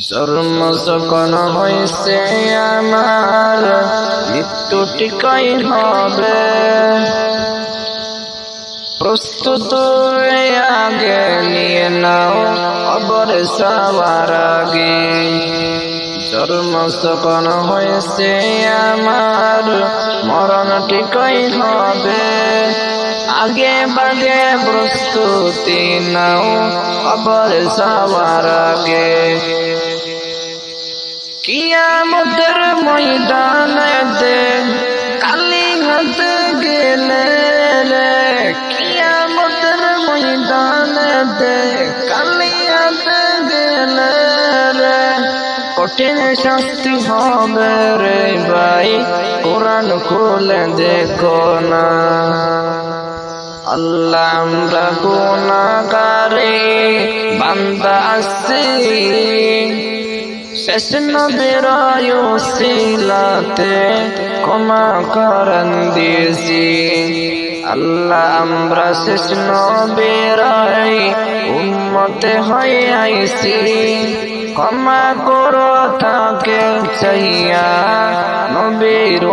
জন্ম যখন হয়েছে আমার, মৃত্যু টিকাই হবে। প্রস্তুত আগে নিয়ে নাও অবর সবার আগে। জন্ম যখন হয়েছে আমার, মরণ টিকাই হবে। আগে বাগে প্রস্তুতি নাও অবর সবার আগে। কিয়ামতের ময়দানেতে কালি হাত গেলে রে। কিয়ামতের ময়দানেতে কালি হাত গেলে রে। কঠিন শাস্তি হবে রে ভাই, কোরআন খুলে দেখো না। আল্লাহ আমরা গুণাগারে বান্দা আছি। শেষ নবীর সিলাতে ক্ষমা করেন দিয়েছি। আল্লাহ আমরা শেষ নবীর উন্মতে হয়ে আইছি। ক্ষমা করো তাকে চাইয়া নবীর